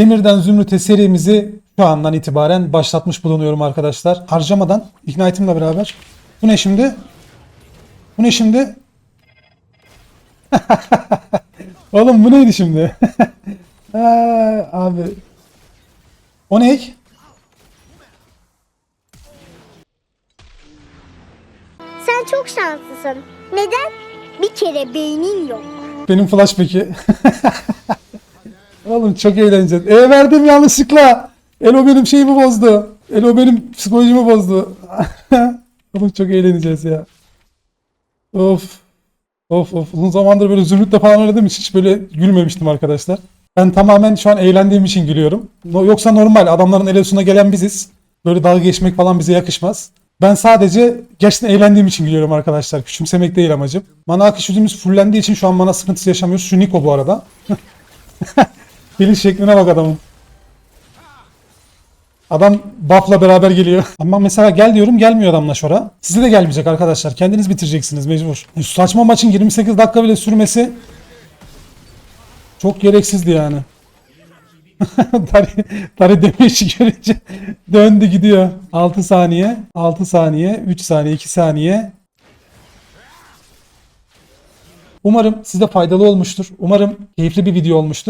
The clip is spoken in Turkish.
Demirden Zümrüt'e serimizi şu andan itibaren başlatmış bulunuyorum arkadaşlar. Harcamadan Ignite'ımla beraber. Bu ne şimdi? Bu ne şimdi? Oğlum bu neydi şimdi? Aa, abi. O ne? Sen çok şanslısın. Neden? Bir kere beynin yok. Benim flash peki. Oğlum çok eğlenceli. E verdim yanlışlıkla. Elo benim şeyimi bozdu. Elo benim psikolojimi bozdu. Oğlum çok eğleneceğiz ya. Of. Of of. Uzun zamandır böyle zümrütle falan oynadım hiç, hiç böyle gülmemiştim arkadaşlar. Ben tamamen şu an eğlendiğim için gülüyorum. Yoksa normal adamların elosuna gelen biziz. Böyle dalga geçmek falan bize yakışmaz. Ben sadece gerçekten eğlendiğim için gülüyorum arkadaşlar. Küçümsemek değil amacım. Mana akış yüzümüz fullendiği için şu an mana sıkıntısı yaşamıyoruz. Şu Niko bu arada. Geliş şekline bak adamın. Adam buff'la beraber geliyor. Ama mesela gel diyorum gelmiyor adamla şora. Size de gelmeyecek arkadaşlar. Kendiniz bitireceksiniz mecbur. Saçma maçın 28 dakika bile sürmesi çok gereksizdi yani. Dari, Dari demeyi görünce döndü gidiyor. 6 saniye, 6 saniye, 3 saniye, 2 saniye. Umarım size faydalı olmuştur. Umarım keyifli bir video olmuştur.